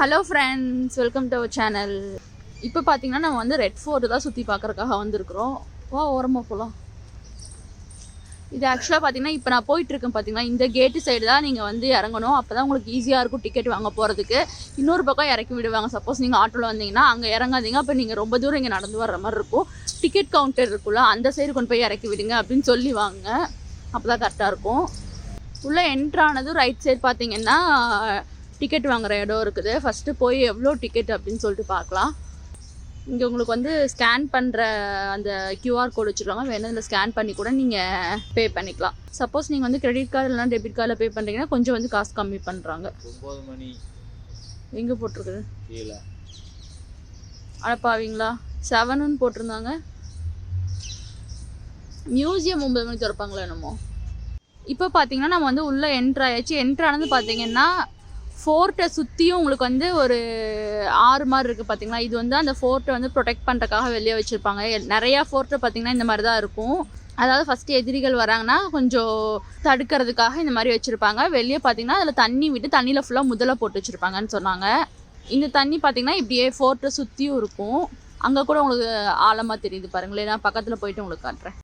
Hello friends welcome to our channel இப்போ பார்த்தீங்கன்னா நம்ம வந்து ரெட் ஃபோர்ட்டு தான் சுற்றி பார்க்கறக்காக வந்திருக்கிறோம். வா ஓரமாக போகலாம் இது ஆக்சுவலாக பார்த்தீங்கன்னா இப்போ நான் போயிட்டுருக்கேன் பார்த்தீங்கன்னா இந்த கேட்டு சைடு தான் நீங்கள் வந்து இறங்கணும். அப்போ தான் உங்களுக்கு ஈஸியாக இருக்கும் டிக்கெட் வாங்க போகிறதுக்கு இன்னொரு பக்கம் இறக்கி விடுவாங்க. சப்போஸ் நீங்கள் ஆட்டோவில் வந்தீங்கன்னா அங்கே இறங்காதீங்க. அப்போ நீங்கள் ரொம்ப தூரம் இங்கே நடந்து வர்ற மாதிரி இருக்கும். டிக்கெட் கவுண்டர் இருக்குல்ல அந்த சைடு கொண்டு போய் இறக்கி விடுங்க அப்படின்னு சொல்லி வாங்க. அப்போ தான் கரெக்டாக இருக்கும். உள்ளே என்ட்ரானதும் ரைட் சைடு பார்த்தீங்கன்னா டிக்கெட் வாங்குற இடம் இருக்குது. ஃபஸ்ட்டு போய் எவ்வளோ டிக்கெட் அப்படின்னு சொல்லிட்டு பார்க்கலாம். இங்கே உங்களுக்கு வந்து ஸ்கேன் பண்ணுற அந்த கியூஆர் கோடு வச்சுருக்காங்க. வேணும் இதில் ஸ்கேன் பண்ணி கூட நீங்கள் பே பண்ணிக்கலாம். சப்போஸ் நீங்கள் வந்து கிரெடிட் கார்டு இல்லைனா டெபிட் கார்டில் பே பண்ணுறீங்கன்னா கொஞ்சம் வந்து காசு கம்மி பண்ணுறாங்க ஒம்பது மணி. எங்கே போட்டிருக்குது? அடப்பாவீங்களா? செவனுன்னு போட்டிருந்தாங்க. மியூசியம் ஒன்பது மணிக்கு திறப்பாங்களா என்னமோ? இப்போ பார்த்தீங்கன்னா நம்ம வந்து உள்ளே என்ட்ரு ஆயாச்சு. என்ட்ரு ஆனது பார்த்தீங்கன்னா ஃபோர்ட்டை சுற்றியும் உங்களுக்கு வந்து ஒரு ஆறு மாதிரி இருக்குது பார்த்தீங்களா இது வந்து அந்த ஃபோர்ட்டை வந்து ப்ரொடெக்ட் பண்ணுறக்காக வெளியே வச்சுருப்பாங்க. நிறையா ஃபோர்ட்டை பார்த்தீங்கன்னா இந்த மாதிரி தான் இருக்கும். அதாவது ஃபஸ்ட்டு எதிரிகள் வராங்கன்னா கொஞ்சம் தடுக்கிறதுக்காக இந்த மாதிரி வச்சுருப்பாங்க. வெளியே பார்த்தீங்கன்னா அதில் தண்ணி விட்டு தண்ணியில் ஃபுல்லாக முதல்ல போட்டு வச்சுருப்பாங்கன்னு சொன்னாங்க. இந்த தண்ணி பார்த்தீங்கன்னா இப்படியே ஃபோர்ட்டை சுற்றியும் இருக்கும். அங்கே கூட உங்களுக்கு ஆழமாக தெரியுது பாருங்களேன். நான் பக்கத்தில் போயிட்டு உங்களுக்கு காட்டுறேன்.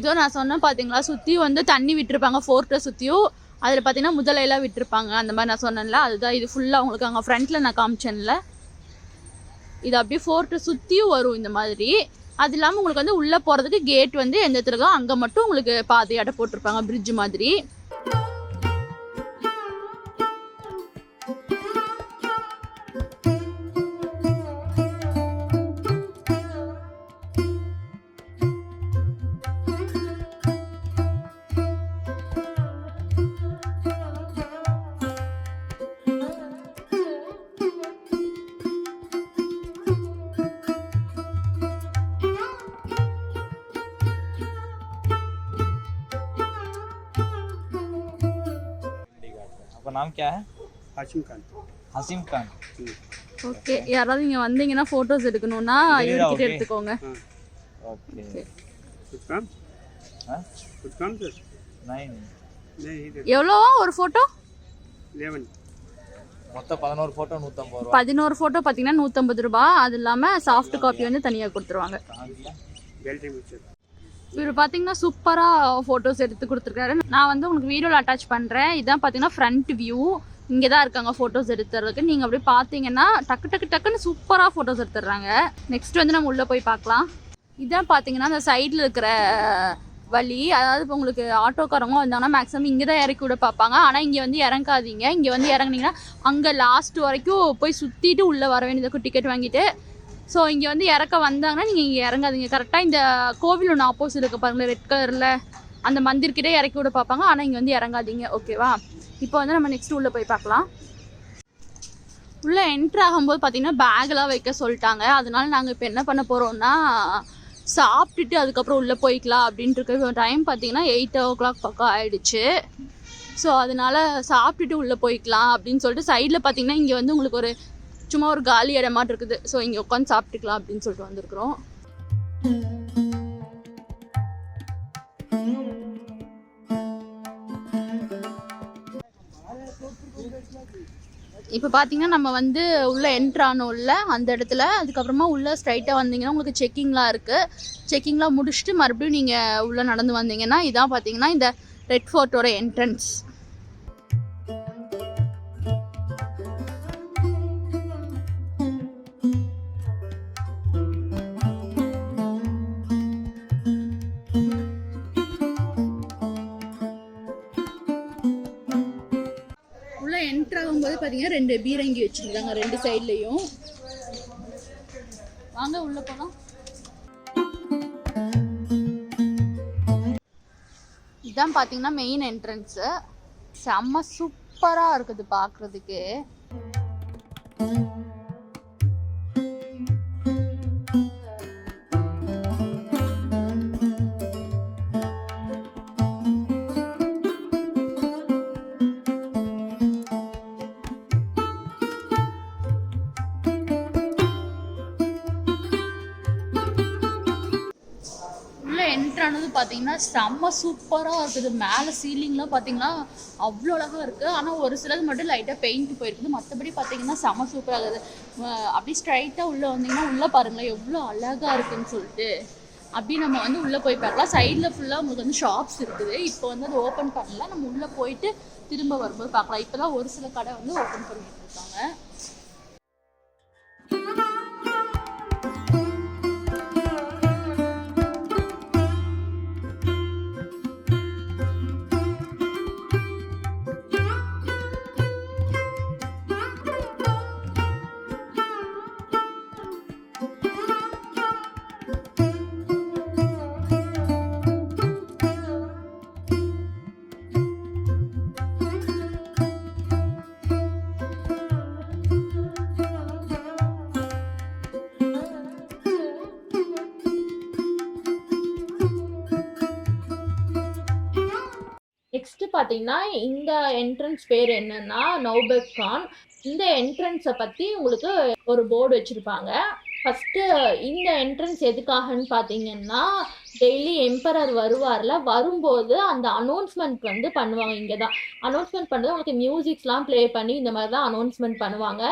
இதோ நான் சொன்னேன் பார்த்தீங்களா சுற்றியும் வந்து தண்ணி விட்டுருப்பாங்க ஃபோர்ட்டை சுற்றியும் அதில் பார்த்தீங்கன்னா முதலையெல்லாம் விட்டுருப்பாங்க. அந்த மாதிரி நான் சொன்னேன்ல அதுதான் இது ஃபுல்லாக உங்களுக்கு அங்கே ஃப்ரண்ட்டில் நான் காமிச்சேன்ல. இது அப்படியே ஃபோர்ட்டை சுற்றியும் வரும் இந்த மாதிரி. அது இல்லாமல் உங்களுக்கு வந்து உள்ளே போகிறதுக்கு கேட் வந்து எந்த இடத்துல இருக்கோ அங்கே மட்டும் உங்களுக்கு பாதையாட்ட போட்டிருப்பாங்க பிரிட்ஜ் மாதிரி. உங்கள் நாம் கே ஹாஷிம் கான். ஹசீம் கான். ஓகே. யாராவது இங்கே வந்தீங்கன்னா ஃபோட்டோஸ் எடுக்கணும்னா இவர்கிட்ட எடுத்துக்கோங்க. ஓகே. எவ்வளோ ஒரு ஃபோட்டோ லெவன் மொத்தம் பதினோரு ஃபோட்டோ நூற்றம்பது ரூபா. பதினோரு ஃபோட்டோ பார்த்தீங்கன்னா நூற்றம்பது ரூபா. அது இல்லாமல் சாஃப்ட் காப்பி வந்து தனியாக கொடுத்துருவாங்க. இவர் பார்த்தீங்கன்னா சூப்பராக ஃபோட்டோஸ் எடுத்து கொடுத்துருக்காரு. நான் வந்து உங்களுக்கு வீடியோவில் அட்டாச் பண்ணுறேன் இதான் பார்த்தீங்கன்னா ஃப்ரண்ட் வியூ இங்கே தான் இருக்காங்க ஃபோட்டோஸ் எடுத்துறதுக்கு. நீங்கள் அப்படி பார்த்தீங்கன்னா டக்கு டக்கு டக்குன்னு சூப்பராக ஃபோட்டோஸ் எடுத்துடுறாங்க. நெக்ஸ்ட் வந்து நம்ம உள்ளே போய் பார்க்கலாம். இதான் பார்த்தீங்கன்னா அந்த சைடில் இருக்கிற வழி. அதாவது இப்போ உங்களுக்கு ஆட்டோக்காரங்க வந்தாங்கன்னா மேக்ஸிமம் இங்கே தான் இறக்கி விட பார்ப்பாங்க. ஆனால் இங்கே வந்து இறங்காதீங்க. இங்கே வந்து இறங்குனீங்கன்னா அங்கே லாஸ்ட் வரைக்கும் போய் சுற்றிட்டு உள்ளே வர வேண்டியதுக்கு டிக்கெட் வாங்கிட்டு ஸோ இங்கே வந்து இறக்க வந்தாங்கன்னா நீங்கள் இங்கே இறங்காதீங்க. கரெக்டாக இந்த கோவில் ஒன்று ஆப்போசிட் இருக்குது பாருங்களேன். ரெட் கலரில் அந்த மந்திர்கிட்டே இறக்கி விட பார்ப்பாங்க. ஆனால் இங்கே வந்து இறங்காதீங்க. ஓகேவா இப்போ வந்து நம்ம நெக்ஸ்ட் உள்ளே போய் பார்க்கலாம். உள்ளே என்ட்ரு ஆகும்போது பார்த்தீங்கன்னா பேக்லாம் வைக்க சொல்லிட்டாங்க. அதனால நாங்கள் இப்போ என்ன பண்ண போகிறோம்னா சாப்பிட்டுட்டு அதுக்கப்புறம் உள்ளே போய்க்கலாம் அப்படின்ட்டு டைம் பார்த்தீங்கன்னா எயிட் ஓ கிளாக் பக்கம் ஆகிடுச்சு ஸோ அதனால சாப்பிட்டுட்டு உள்ளே போய்க்கலாம் அப்படின்னு சொல்லிட்டு சைடில் பார்த்தீங்கன்னா இங்கே வந்து உங்களுக்கு ஒரு சும்மா ஒரு காலி இடமாட்டு இருக்குது. ஸோ இங்கே உட்காந்து சாப்பிட்டுக்கலாம் அப்படின்னு சொல்லிட்டு வந்திருக்கிறோம். இப்போ பார்த்தீங்கன்னா நம்ம வந்து உள்ளே என்ட்ரு இல்லை அந்த இடத்துல. அதுக்கப்புறமா உள்ளே ஸ்ட்ரைட்டாக வந்தீங்கன்னா உங்களுக்கு செக்கிங்லாம் இருக்குது செக்கிங்லாம் முடிச்சுட்டு மறுபடியும் நீங்கள் உள்ளே நடந்து வந்தீங்கன்னா இதான் பார்த்தீங்கன்னா இந்த ரெட் ஃபோர்ட்டோட என்ட்ரன்ஸ் பார்த்தீங்கன்னா ரெண்டு பீரங்கி வச்சுருக்காங்க ரெண்டு சைட்லேயும். வாங்க உள்ள போகலாம் இதான் பார்த்தீங்கன்னா மெயின் என்ட்ரன்ஸு செம்ம சூப்பராக இருக்குது பார்க்குறதுக்கு பார்த்தீங்கன்னா செம்ம சூப்பராக இருக்குது. மேலே சீலிங்லாம் பார்த்தீங்கன்னா அவ்வளோ அழகாக இருக்குது ஆனால் ஒரு சிலது மட்டும் லைட்டாக பெயிண்ட் போயிருக்குது மற்றபடி பார்த்தீங்கன்னா செம்ம சூப்பராக இருக்குது. அப்படி அப்படியே ஸ்ட்ரைட்டாக உள்ளே வந்தீங்கன்னா உள்ளே பாருங்களேன் எவ்வளோ அழகாக இருக்குன்னு சொல்லிட்டு. அப்படி நம்ம வந்து உள்ளே போய் பார்க்கலாம். சைடில் ஃபுல்லாக உங்களுக்கு வந்து ஷாப்ஸ் இருக்குது. இப்போ வந்து அது ஓப்பன் பண்ணல. நம்ம உள்ளே போயிட்டு திரும்ப வரும்போது பார்க்கலாம். இப்போ தான் ஒரு சில கடை வந்து ஓப்பன் பண்ணிட்டு இருக்காங்க. பார்த்தீங்கன்னா இந்த என்ட்ரன்ஸ் பேர் என்னன்னா நௌபெக் கான். இந்த என்ட்ரன்ஸை பற்றி உங்களுக்கு ஒரு போர்டு வச்சுருப்பாங்க. ஃபஸ்ட்டு இந்த என்ட்ரன்ஸ் எதுக்காகன்னு பார்த்தீங்கன்னா டெய்லி எம்பரர் வருவார்ல வரும்போது அந்த அனௌன்ஸ்மெண்ட் வந்து பண்ணுவாங்க இங்கே தான் அனௌன்ஸ்மெண்ட் பண்ணுறது உங்களுக்கு மியூசிக்ஸ்லாம் ப்ளே பண்ணி இந்த மாதிரி தான் அனௌன்ஸ்மெண்ட் பண்ணுவாங்க.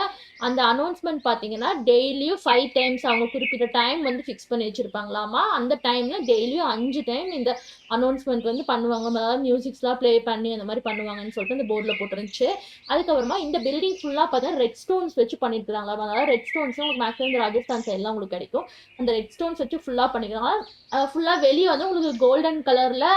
அந்த அனௌன்ஸ்மெண்ட் பார்த்தீங்கன்னா டெய்லியும் ஃபைவ் டைம்ஸ் அவங்க குறிப்பிட்ட டைம் வந்து ஃபிக்ஸ் பண்ணி வச்சுருப்பாங்களாமா? அந்த டைமில் டெய்லியும் அஞ்சு டைம் இந்த அனௌன்ஸ்மெண்ட் வந்து பண்ணுவாங்க. அதாவது மியூசிக்ஸ்லாம் ப்ளே பண்ணி அந்த மாதிரி பண்ணுவாங்கன்னு சொல்லிட்டு அந்த போர்டில் போட்டுருந்துச்சு. அதுக்கப்புறமா இந்த பில்டிங் ஃபுல்லாக பார்த்தா ரெட் ஸ்டோன்ஸ் வச்சு பண்ணிட்டு அதாவது ரெட் ஸ்டோன்ஸ் உங்களுக்கு மேக்ஸிமம் ராஜஸ்தான் அந்த சைட்லாம் உங்களுக்கு கிடைக்கும். அந்த ரெட் ஸ்டோன்ஸ் வச்சு ஃபுல்லாக பண்ணிக்கிறாங்க ஃபுல்லாக வெளியே வந்து உங்களுக்கு கோல்டன் கலரில்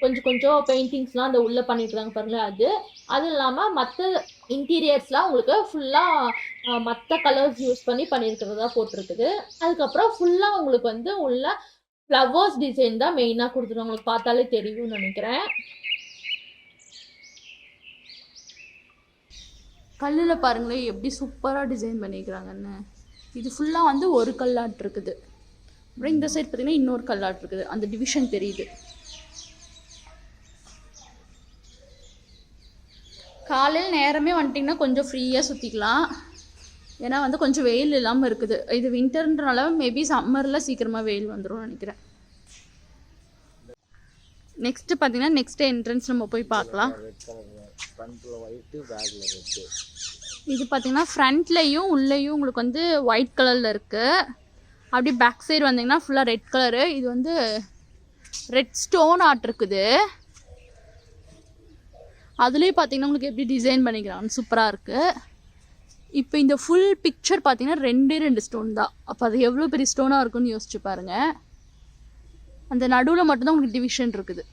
கொஞ்சம் கொஞ்சம் பெயிண்டிங்ஸ்லாம் அந்த உள்ளே பண்ணிட்டுருக்காங்க பாருங்களேன் அது. அது இல்லாமல் மற்ற இன்டீரியர்ஸ்லாம் உங்களுக்கு ஃபுல்லாக மற்ற கலர்ஸ் யூஸ் பண்ணி பண்ணியிருக்கிறதா போட்டிருக்குது. அதுக்கப்புறம் ஃபுல்லாக உங்களுக்கு வந்து உள்ள ஃப்ளவர்ஸ் டிசைன் தான் மெயினாக கொடுத்துருவாங்க உங்களுக்கு பார்த்தாலே தெரியும்னு நினைக்கிறேன். கல்லில் பாருங்களேன் எப்படி சூப்பராக டிசைன் பண்ணிக்கிறாங்கன்னு இது ஃபுல்லாக வந்து ஒரு கல்லாட் இருக்குது. அப்புறம் இந்த சைடு பார்த்தீங்கன்னா இன்னொரு கல்லாட் இருக்குது. அந்த டிவிஷன் தெரியுது. காலையில் நேரமே வந்துட்டிங்கன்னா கொஞ்சம் ஃப்ரீயாக சுற்றிக்கலாம் ஏன்னா வந்து கொஞ்சம் வெயில் இல்லாமல் இருக்குது. இது வின்டர்ன்றனால மேபி சம்மரில் சீக்கிரமாக வெயில் வந்துடும் நினைக்கிறேன். நெக்ஸ்ட்டு பார்த்தீங்கன்னா நெக்ஸ்ட் என்ட்ரன்ஸ் நம்ம போய் பார்க்கலாம். இது பார்த்தீங்கன்னா ஃப்ரண்ட்லேயும் உள்ளேயும் உங்களுக்கு வந்து ஒயிட் கலரில் இருக்குது அப்படி பேக் சைடு வந்தீங்கன்னா ஃபுல்லாக ரெட் கலரு இது வந்து ரெட் ஸ்டோன் ஆர்ட் இருக்குது. அதுலேயும் பார்த்தீங்கன்னா உங்களுக்கு எப்படி டிசைன் பண்ணிக்கிறாங்கன்னு சூப்பராக இருக்குது இப்போ இந்த ஃபுல் பிக்சர் பார்த்தீங்கன்னா ரெண்டே ரெண்டு ஸ்டோன் தான். அப்போ அது எவ்வளோ பெரிய ஸ்டோனாக இருக்குன்னு யோசிச்சு பாருங்கள் அந்த நடுவில் மட்டும்தான் உங்களுக்கு டிவிஷன் இருக்குது.